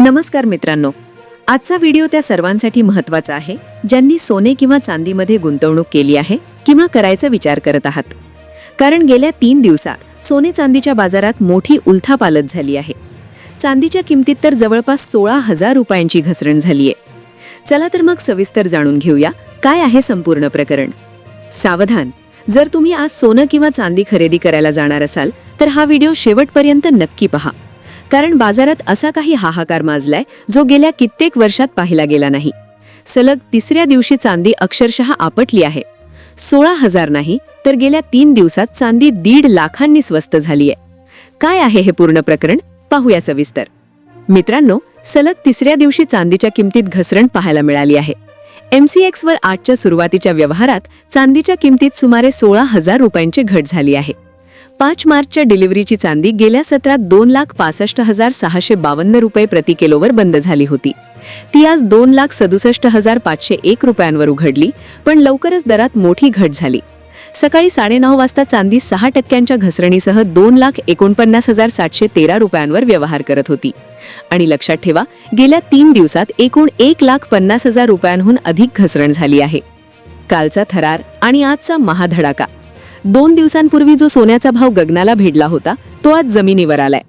नमस्कार मित्रांनो. आजचा व्हिडिओ त्या सर्वांसाठी महत्त्वाचा आहे ज्यांनी सोने किंवा चांदीमध्ये गुंतवणूक केली आहे किंवा करायचा विचार करत आहात. कारण गेल्या तीन दिवसात सोने चांदीच्या बाजारात मोठी उलथापालत झाली आहे. चांदीच्या किमतीत तर जवळपास सोळा हजार रुपयांची घसरण झाली आहे. चला तर मग सविस्तर जाणून घेऊया काय आहे संपूर्ण प्रकरण? सावधान जर तुम्ही आज सोनं किंवा चांदी खरेदी करायला जाणार असाल तर हा व्हिडिओ शेवटपर्यंत नक्की पहा. कारण बाजारात असा काही हाहाकार माजलाय जो गेल्या कित्येक वर्षात पाहिला गेला नाही. सलग तिसऱ्या दिवशी चांदी अक्षरशः आपटली आहे. सोळा हजार नाही तर गेल्या तीन दिवसात चांदी दीड लाखांनी स्वस्त झालीय. काय आहे हे पूर्ण प्रकरण? पाहूया सविस्तर. मित्रांनो सलग तिसऱ्या दिवशी चांदीच्या किमतीत घसरण पाहायला मिळाली आहे. एमसीएक्स वर आजच्या सुरुवातीच्या व्यवहारात चांदीच्या किमतीत सुमारे सोळा हजार रुपयांची घट झाली आहे. पाच मार्चच्या डिलिव्हरीची चांदी गेल्या सत्रात दोन लाख पासष्ट हजार सहाशे बावन्न रुपये प्रति किलोवर बंद झाली होती. ती आज दोन लाख सदुसष्ट हजार पाचशे एक रुपयांवर उघडली पण लवकरच दरात मोठी घट झाली. सकाळी साडेनऊ वाजता चांदी सहा टक्क्यांच्या घसरणीसह दोन लाख एकोणपन्नास हजार सातशे तेरा रुपयांवर व्यवहार करत होती. आणि लक्षात ठेवा गेल्या तीन दिवसात एकूण एक लाख पन्नास हजार रुपयांहून अधिक घसरण झाली आहे. कालचा थरार आणि आजचा महाधडाका. दोन दिवसांपूर्वी जो सोन्याचा भाव गगनाला भिडला होता तो आज जमिनीवर आलाय.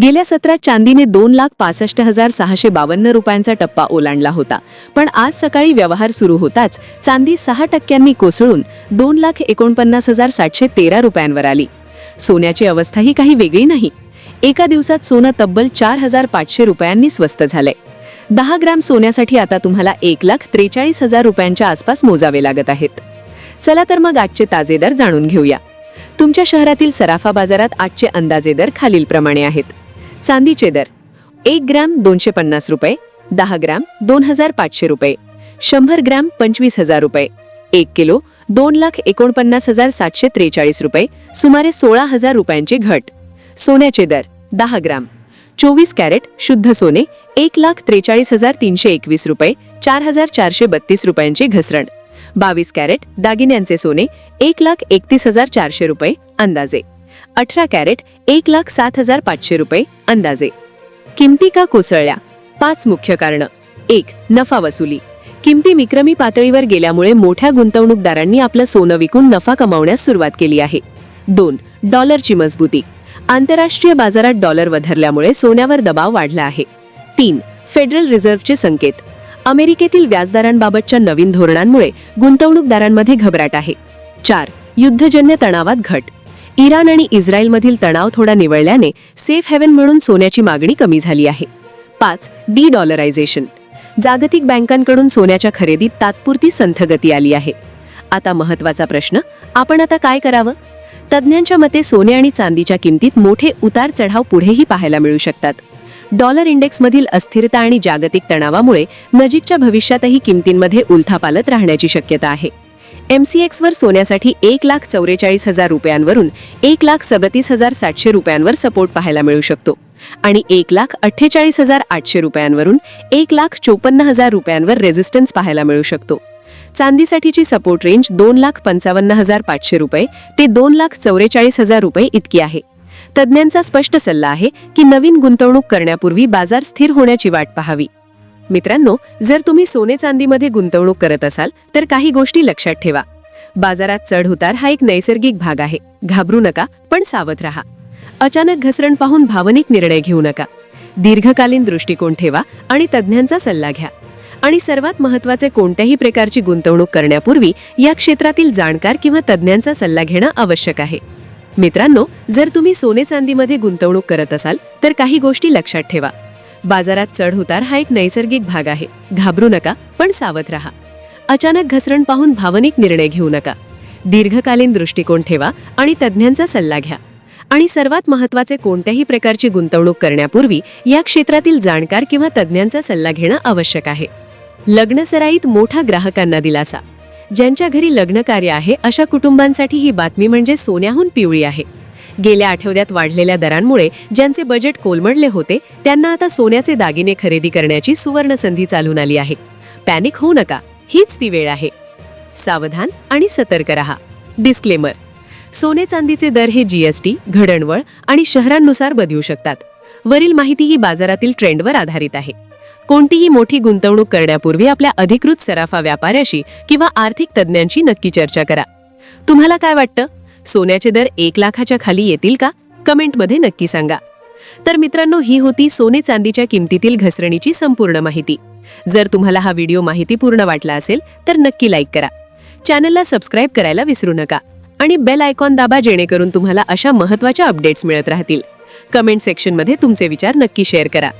गेल्या सत्रात चांदीने दोन लाख पासष्ट हजार सहाशे बावन्न रुपयांचा टप्पा ओलांडला होता. पण आज सकाळी व्यवहार सुरू होताच चांदी सहा टक्क्यांनी कोसळून दोन लाख एकोणपन्नास हजार सातशे तेरा रुपयांवर आली. सोन्याची अवस्थाही काही वेगळी नाही. एका दिवसात सोनं तब्बल चार हजार पाचशे रुपयांनी स्वस्त झालंय. दहा ग्रॅम सोन्यासाठी आता तुम्हाला एक लाख त्रेचाळीस हजार रुपयांच्या आसपास मोजावे लागत आहेत. चला तर मग आजचे ताजे दर जाणून घेऊया. तुमच्या शहरातील सराफा बाजारात आजचे अंदाजे दर खालीलप्रमाणे आहेत. चांदीचे दर एक ग्रॅम दोनशे पन्नास रुपये दहा ग्रॅम दोन हजार पाचशे रुपये शंभर ग्रॅम पंचवीस हजार रुपये एक किलो दोन लाख एकोणपन्नास हजार सातशे त्रेचाळीस रुपये सुमारे सोळा हजार रुपयांची घट. सोन्याचे दर दहा ग्राम चोवीस कॅरेट शुद्ध सोने एक लाख त्रेचाळीस हजार तीनशे एकवीस रुपये चार हजार चारशे बत्तीस रुपयांची घसरण. बावीस कॅरेट दागिन्यांचे सोने एक लाख एकतीस हजार चारशे रुपये अंदाजे. अठरा कॅरेट एक लाख सात हजार पाचशे रुपये अंदाजे. किमती का कोसळल्या? पाच मुख्य कारणं. एक नफा वसुली. किमती विक्रमी पातळीवर गेल्यामुळे मोठ्या गुंतवणूकदारांनी आपलं सोनं विकून नफा कमावण्यास सुरुवात केली आहे. दोन डॉलरची मजबूती. आंतरराष्ट्रीय बाजारात डॉलर वधरल्यामुळे सोन्यावर दबाव वाढला आहे. तीन फेडरल रिझर्व्हचे संकेत. अमेरिकेतील व्याजदरांबाबतच्या नवीन धोरणांमुळे गुंतवणूकदारांमध्ये घबराट आहे. चार युद्धजन्य तणावात घट. इराण आणि इस्रायलमधील तणाव थोडा निवळल्याने सेफ हेवन म्हणून सोन्याची मागणी कमी झाली आहे. पाच डी डॉलरायझेशन जागतिक बँकांकडून सोन्याच्या खरेदीत तात्पुरती संथ गती आली आहे. आता महत्त्वाचा प्रश्न आपण आता काय करावं? तज्ज्ञांच्या मते सोने आणि चांदीच्या किमतीत मोठे उतार चढाव पुढेही पाहायला मिळू शकतात. डॉलर इंडेक्समधील अस्थिरता आणि जागतिक तणावामुळे नजीकच्या भविष्यातही किमतींमध्ये उलथापालत राहण्याची शक्यता आहे. एमसीएक्सवर सोन्यासाठी एक लाख चौवेचाळीस हजार रुपयांवरून एक लाख सदतीस हजार सातशे रुपयांवर सपोर्ट पाहायला मिळू शकतो आणि एक लाख अठ्ठेचाळीस हजार आठशे रुपयांवरून एक लाख चोपन्न हजार रुपयांवर रेझिस्टन्स पाहायला मिळू शकतो. चांदीसाठीची सपोर्ट रेंज दोन लाख पंचावन्न हजार पाचशे रुपये ते दोन लाख चौवेचाळीस हजार रुपये इतकी आहे. तज्ज्ञांचा स्पष्ट सल्ला आहे की नवीन गुंतवणूक करण्यापूर्वी बाजार स्थिर होण्याची वाट पाहावी. मित्रांनो जर तुम्ही सोने चांदीमध्ये गुंतवणूक करत असाल तर काही गोष्टी लक्षात ठेवा. बाजारात चढ उतार हा एक नैसर्गिक भाग आहे. घाबरू नका पण सावध राहा. अचानक घसरण पाहून भावनिक निर्णय घेऊ नका. दीर्घकालीन दृष्टिकोन ठेवा आणि तज्ज्ञांचा सल्ला घ्या. आणि सर्वात महत्त्वाचे कोणत्याही प्रकारची गुंतवणूक करण्यापूर्वी या क्षेत्रातील जाणकार किंवा तज्ज्ञांचा सल्ला घेणं आवश्यक आहे. मित्रांनो जर तुम्ही सोने चांदीमध्ये गुंतवणूक करत असाल तर काही गोष्टी लक्षात ठेवा. बाजारात चढ उतार हा एक नैसर्गिक भाग आहे. घाबरू नका पण सावध राहा. अचानक घसरण पाहून भावनिक निर्णय घेऊ नका. दीर्घकालीन दृष्टिकोन ठेवा आणि तज्ज्ञांचा सल्ला घ्या. आणि सर्वात महत्त्वाचे कोणत्याही प्रकारची गुंतवणूक करण्यापूर्वी या क्षेत्रातील जाणकार किंवा तज्ज्ञांचा सल्ला घेणं आवश्यक आहे. लग्नसराईत मोठा ग्राहकांना दिलासा. ज्यांच्या घरी लग्न कार्य आहे अशा कुटुंबांसाठी ही बातमी म्हणजे सोन्याहून पिवळी आहे. गेल्या आठवड्यात वाढलेल्या दरांमुळे ज्यांचे बजेट कोलमडले होते त्यांना आता सोन्याचे दागिने खरेदी करण्याची सुवर्ण संधी चालून आली आहे. पॅनिक होऊ नका हीच ती वेळ आहे. सावधान आणि सतर्क रहा. डिस्क्लेमर सोने चांदीचे दर हे जीएसटी घडणवळ आणि शहरांनुसार बदलू शकतात. वरील माहिती ही बाजारातील ट्रेंडवर आधारित आहे. कोणतीही मोठी गुंतवणूक करण्यापूर्वी आपल्या अधिकृत सराफा व्यापाऱ्याशी किंवा आर्थिक तज्ज्ञांशी नक्की चर्चा करा. तुम्हाला काय वाटतं? सोन्याचे दर एक लाखाच्या खाली येतील का? कमेंटमध्ये नक्की सांगा. तर मित्रांनो ही होती सोने चांदीच्या किमतीतील घसरणीची संपूर्ण माहिती. जर तुम्हाला हा व्हिडिओ माहितीपूर्ण वाटला असेल तर नक्की लाईक करा. चॅनलला सबस्क्राईब करायला विसरू नका आणि बेल आयकॉन दाबा जेणेकरून तुम्हाला अशा महत्त्वाच्या अपडेट्स मिळत राहतील. कमेंट सेक्शनमध्ये तुमचे विचार नक्की शेअर करा.